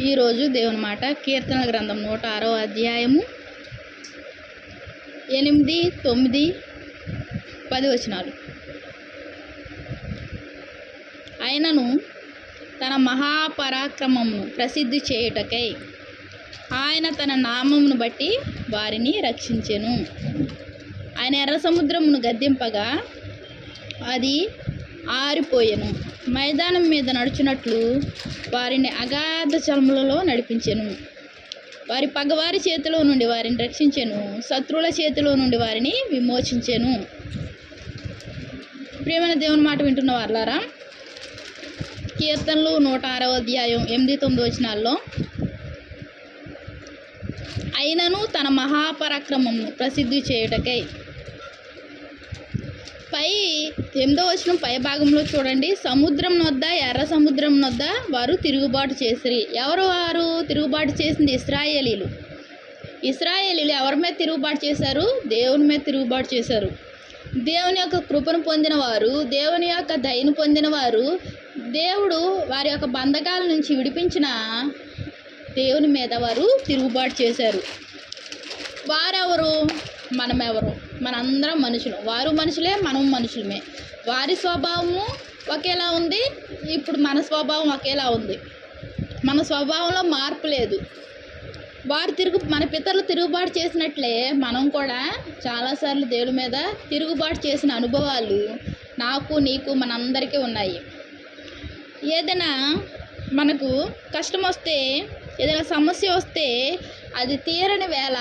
ఈరోజు దేవుని మాట కీర్తన గ్రంథం నూట ఆరో అధ్యాయము ఎనిమిది తొమ్మిది పది వచనాలు. ఆయనను తన మహాపరాక్రమమును ప్రసిద్ధి చేయుటకై ఆయన తన నామమును బట్టి వారిని రక్షించెను. ఆయన ఎర్ర సముద్రమును గద్దింపగా అది ఆరిపోయెను. మైదానం మీద నడుచున్నట్లు వారిని అగాధ చలములలో నడిపించెను. వారి పగవారి చేతిలో నుండి వారిని రక్షించెను. శత్రువుల చేతిలో నుండి వారిని విమోచించెను. ప్రేమైన దేవుని మాట వింటున్న వర్లారా కీర్తనలు నూట ఆరవ అధ్యాయం ఎనిమిది తొమ్మిది వచనాల్లో అయినను తన మహాపరాక్రమం ప్రసిద్ధి చేయుటకై పై ఎనిమిదో వచనం పై భాగంలో చూడండి. సముద్రం వద్ద ఎర్ర సముద్రం వద్ద వారు తిరుగుబాటు చేసిరి. ఎవరు వారు తిరుగుబాటు చేసింది? ఇస్రాయేలీలు ఇస్రాయేలీలు ఎవరి మీద తిరుగుబాటు చేశారు? దేవుని మీద తిరుగుబాటు చేశారు. దేవుని యొక్క కృపను పొందిన వారు దేవుని యొక్క దయను పొందిన వారు దేవుడు వారి యొక్క బంధకాల నుంచి విడిపించిన దేవుని మీద వారు తిరుగుబాటు చేశారు. వారెవరు? మనమెవరు? మనందరం మనుషులు. వారు మనుషులే మనం మనుషులమే. వారి స్వభావము ఒకేలా ఉంది ఇప్పుడు మన స్వభావం ఒకేలా ఉంది. మన స్వభావంలో మార్పు లేదు. వారు తిరుగు మన పితరులు తిరుగుబాటు చేసినట్లే మనం కూడా చాలాసార్లు దేవుడి మీద తిరుగుబాటు చేసిన అనుభవాలు నాకు నీకు మనందరికీ ఉన్నాయి. ఏదైనా మనకు కష్టం వస్తే ఏదైనా సమస్య వస్తే అది తీరని వేళ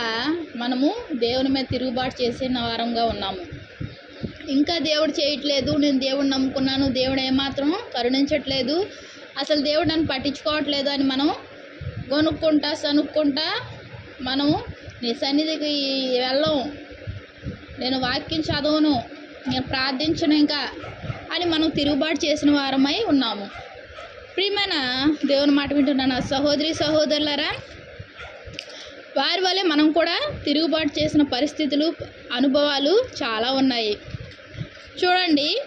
మనము దేవుని మీద తిరుగుబాటు చేసిన వారంగా ఉన్నాము. ఇంకా దేవుడు చేయట్లేదు నేను దేవుడిని నమ్ముకున్నాను దేవుడు ఏమాత్రం కరుణించట్లేదు అసలు దేవుడు నన్ను పట్టించుకోవట్లేదు అని మనం కొనుక్కుంటా సనుక్కుంటా మనము నీ సన్నిధికి వెళ్ళం. నేను వాక్యం చదవను నేను ప్రార్థించను ఇంకా అని మనం తిరుగుబాటు చేసిన వారమై ఉన్నాము. ప్రియమైన దేవుని మాట వింటున్నాను? సహోదరి సహోదరులరా వారి వల్లే మనం కూడా తిరుగుబాటు చేసిన పరిస్థితులు అనుభవాలు చాలా ఉన్నాయి. చూడండి.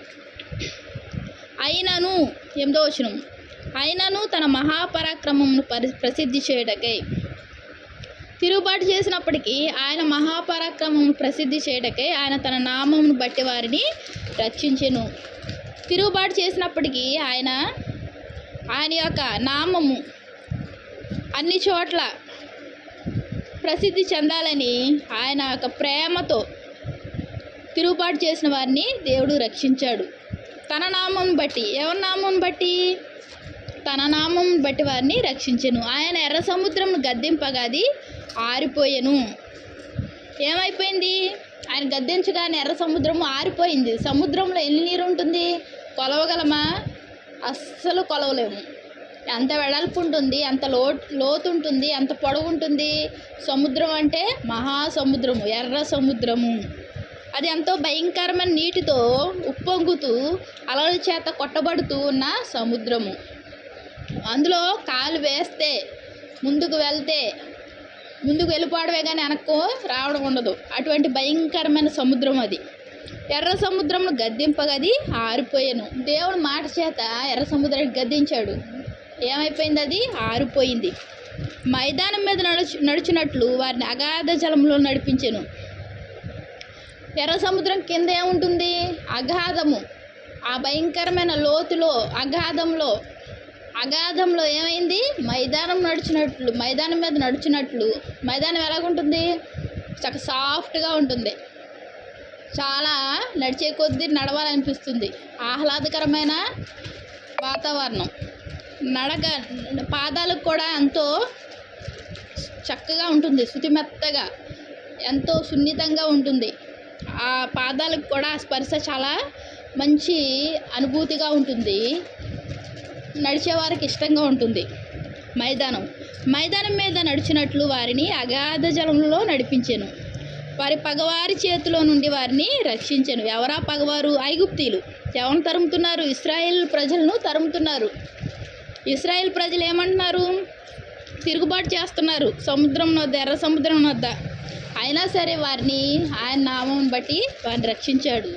అయినను ఎనిమిదో వచనం. అయినను తన మహాపరాక్రమమును పరి ప్రసిద్ధి చేయటకై. తిరుగుబాటు చేసినప్పటికీ ఆయన మహాపరాక్రమం ప్రసిద్ధి చేయటకై ఆయన తన నామమును బట్టి వారిని రక్షించెను. తిరుగుబాటు చేసినప్పటికీ ఆయన ఆయన యొక్క నామము అన్ని చోట్ల ప్రసిద్ధి చెందాలని ఆయన యొక్క ప్రేమతో తిరుగుబాటు చేసిన వారిని దేవుడు రక్షించాడు. తన నామం బట్టి ఎవరి నామం బట్టి? తన నామం బట్టి వారిని రక్షించెను. ఆయన ఎర్ర సముద్రం గద్దెంపగాది ఆరిపోయెను. ఏమైపోయింది? ఆయన గద్దించగానే ఎర్ర సముద్రం ఆరిపోయింది. సముద్రంలో ఎన్ని నీరు ఉంటుంది కొలవగలమా? అస్సలు కొలవలేము. ఎంత వెడల్పు ఉంటుంది ఎంత లో లోతు ఉంటుంది ఎంత పొడవు ఉంటుంది? సముద్రం అంటే మహాసముద్రము ఎర్ర సముద్రము. అది ఎంతో భయంకరమైన నీటితో ఉప్పొంగుతూ అలల చేత కొట్టబడుతూ ఉన్న సముద్రము. అందులో కాలు వేస్తే ముందుకు వెళ్తే ముందుకు వెళ్ళిపోవడమే కానీ వెనక్కు రావడం ఉండదు. అటువంటి భయంకరమైన సముద్రం అది. ఎర్ర సముద్రంలో గద్దింపగది ఆరిపోయాను. దేవుడు మాట చేత ఎర్ర సముద్రానికి గద్దించాడు. ఏమైపోయింది అది? ఆరిపోయింది. మైదానం మీద నడుచు నడిచినట్లు వారిని అగాధ జలంలో నడిపించాను. ఎర్ర సముద్రం కింద ఏముంటుంది? అగాధము. ఆ భయంకరమైన లోతులో అగాధంలో అగాధంలో ఏమైంది? మైదానం నడిచినట్లు మైదానం మీద నడిచినట్లు. మైదానం ఎలాగుంటుంది? చక్క సాఫ్ట్గా ఉంటుంది. చాలా నడిచే కొద్దీ నడవాలనిపిస్తుంది. ఆహ్లాదకరమైన వాతావరణం. నడక పాదాలకు కూడా ఎంతో చక్కగా ఉంటుంది శుతిమెత్తగా ఎంతో సున్నితంగా ఉంటుంది. ఆ పాదాలకు కూడా ఆ స్పర్శ చాలా మంచి అనుభూతిగా ఉంటుంది. నడిచేవారికి ఇష్టంగా ఉంటుంది. మైదానం మైదానం మీద నడిచినట్లు వారిని అగాధ జలంలో నడిపించాను. వారి పగవారి చేతిలో నుండి వారిని రక్షించాను. ఎవరా పగవారు? ఐగుప్తీలు ఎవరిని తరుముతున్నారు? ఇస్రాయేల్ ప్రజలను తరుముతున్నారు. ఇస్రాయేల్ ప్రజలు ఏమంటున్నారు? తిరుగుబాటు చేస్తున్నారు. సముద్రం వద్ద ఎర్ర సముద్రం వద్ద అయినా సరే వారిని ఆయన నామం బట్టి వారిని రక్షించాడు.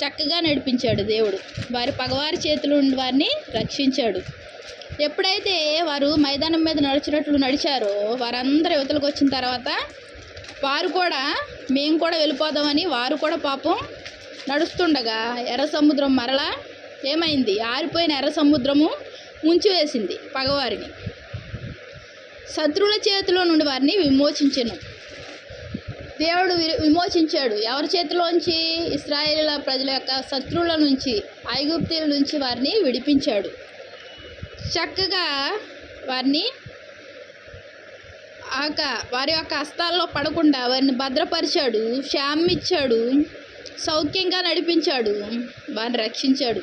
చక్కగా నడిపించాడు దేవుడు. వారి పగవారి చేతులు ఉండి వారిని రక్షించాడు. ఎప్పుడైతే వారు మైదానం మీద నడిచినట్లు నడిచారో వారందరూ యువతలకు వచ్చిన తర్వాత వారు కూడా మేము కూడా వెళ్ళిపోదామని వారు కూడా పాపం నడుస్తుండగా ఎర్ర సముద్రం మరలా ఏమైంది? ఆరిపోయిన ఎర్ర సముద్రము ముంచివేసింది పగవారిని. శత్రువుల చేతిలో నుండి వారిని విమోచించను. దేవుడు వి- విమోచించాడు. ఎవరి చేతిలోంచి? ఇస్రాయేలీల ప్రజల యొక్క శత్రువుల నుంచి ఐగుప్తీల నుంచి వారిని విడిపించాడు. చక్కగా వారిని ఆక వారి యొక్క హస్తాల్లో పడకుండా వారిని భద్రపరిచాడు. క్షేమం ఇచ్చాడు సౌఖ్యంగా నడిపించాడు. వారిని రక్షించాడు.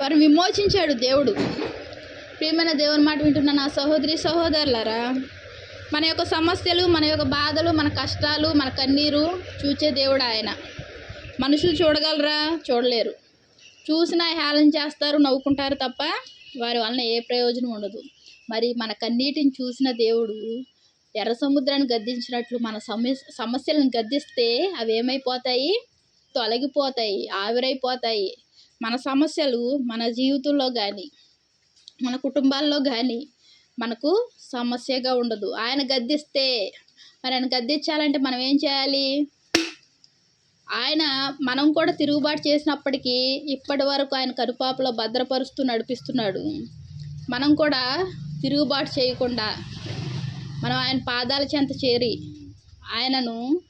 వారిని విమోచించాడు దేవుడు. ప్రియమైన దేవుని మాట వింటున్న నా సహోదరి సహోదరులారా మన యొక్క సమస్యలు మన యొక్క బాధలు మన కష్టాలు మన కన్నీరు చూచే దేవుడు ఆయన. మనుషులు చూడగలరా? చూడలేరు. చూసినా హేళన చేస్తారు నవ్వుకుంటారు తప్ప వారి వలన ఏ ప్రయోజనం ఉండదు. మరి మన కన్నీటిని చూసిన దేవుడు ఎర్ర సముద్రాన్ని గద్దించినట్లు మన సమస్య సమస్యలను గద్దిస్తే అవి ఏమైపోతాయి? తొలగిపోతాయి ఆవిరైపోతాయి. మన సమస్యలు మన జీవితంలో కానీ మన కుటుంబాల్లో కానీ మనకు సమస్యగా ఉండదు. ఆయన గద్దిస్తే మరి ఆయన గద్దించాలంటే మనం ఏం చేయాలి? ఆయన మనం కూడా తిరుగుబాటు చేసినప్పటికీ ఇప్పటి వరకు ఆయన కరుపాపులో భద్రపరుస్తూ నడిపిస్తున్నాడు. మనం కూడా తిరుగుబాటు చేయకుండా మనం ఆయన పాదాల చెంత చేరి ఆయనను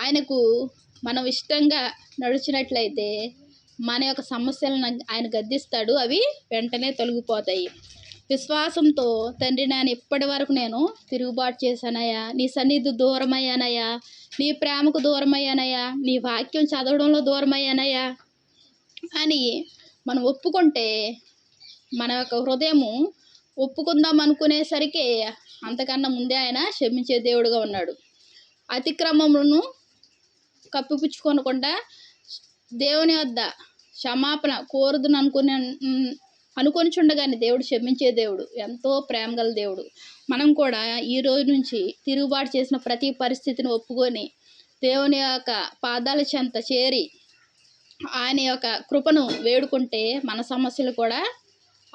ఆయనకు మనం ఇష్టంగా నడిచినట్లయితే మన యొక్క సమస్యలను ఆయన గద్దిస్తాడు అవి వెంటనే తొలగిపోతాయి. విశ్వాసంతో తండ్రి నాయన ఇప్పటి వరకు నేను తిరుగుబాటు చేశానయ్యా. నీ సన్నిధి దూరమయ్యానయ్యా. నీ ప్రేమకు దూరమయ్యానయ్యా. నీ వాక్యం చదవడంలో దూరమయ్యానయ్యా. అని మనం ఒప్పుకుంటే మన యొక్క హృదయము ఒప్పుకుందాం అనుకునేసరికి అంతకన్నా ముందే ఆయన క్షమించే దేవుడుగా ఉన్నాడు. అతిక్రమములను కప్పిపుచ్చుకొనకుండా దేవుని వద్ద క్షమాపణ కోరుదును అనుకుని అనుకొని చుండగానే దేవుడు క్షమించే దేవుడు ఎంతో ప్రేమ గల దేవుడు. మనం కూడా ఈ రోజు నుంచి తిరుగుబాటు చేసిన ప్రతి పరిస్థితిని ఒప్పుకొని దేవుని యొక్క పాదాల చెంత చేరి ఆయన యొక్క కృపను వేడుకుంటే మన సమస్యలు కూడా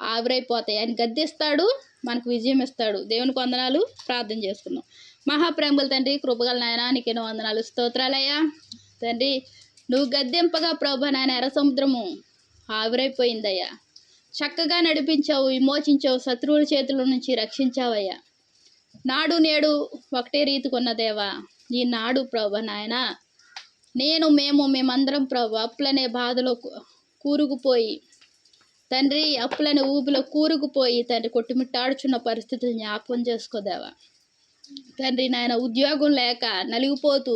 ఆవిరైపోతాయి. ఆయన గద్దిస్తాడు మనకు విజయం ఇస్తాడు. దేవునికి వందనాలు. ప్రార్థన చేసుకుందాం. మహాప్రేమల తండ్రి కృపగల నాయన నీకేనో వందనాలు. స్తోత్రాలయ్యా. తండ్రి నువ్వు గద్దెంపగా ప్రభా నాయన ఎర్ర సముద్రము ఆవిరైపోయిందయ్యా. చక్కగా నడిపించావు విమోచించావు శత్రువుల చేతుల నుంచి రక్షించావయ్యా. నాడు నేడు ఒకటే రీతికున్న దేవా ఈ నాడు ప్రభా నాయన నేను మేము మేమందరం ప్రభు అప్పులనే బాధలో కూరుకుపోయి తండ్రి అప్పులనే ఊపిలో కూరుకుపోయి తండ్రి కొట్టుమిట్టాడుచున్న పరిస్థితిని జ్ఞాపకం చేసుకోదేవా తండ్రి నాయన ఉద్యోగం లేక నలిగిపోతూ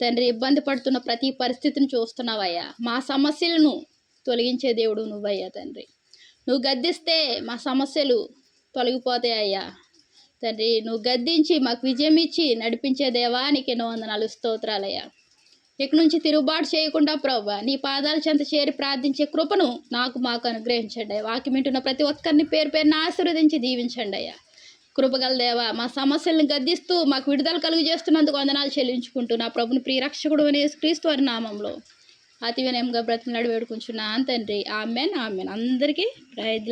తండ్రి ఇబ్బంది పడుతున్న ప్రతి పరిస్థితిని చూస్తున్నావయ్యా. మా సమస్యలను తొలగించే దేవుడు నువ్వయ్యా తండ్రి. నువ్వు గద్దిస్తే మా సమస్యలు తొలగిపోతాయి అయ్యా తండ్రి నువ్వు గద్దించి మాకు విజయం ఇచ్చి నడిపించే దేవా నీకు ఎన్నో వందనాలు స్తోత్రాలయ్యా. ఇక నుంచి తిరుగుబాటు చేయకుండా ప్రభా నీ పాదాల చెంత చేరి ప్రార్థించే కృపను నాకు మాకు అనుగ్రహించండి అయ్యా. వాక్యం వింటున్న ప్రతి ఒక్కరిని పేరు పేరున ఆశీర్వదించి దీవించండి అయ్యా. కృపగల దేవ మా సమస్యలను గద్దిస్తూ మాకు విడుదల కలుగు చేస్తున్నందుకు వందనాలు చెల్లించుకుంటూ నా ప్రభుని ప్రియరక్షకుడు అనే క్రీస్తు వారి నామంలో. అతి వినయంగా బ్రతిమలాడి వేడుకుంటున్నా తండ్రి ఆమెన్ ఆమెన్. అందరికీ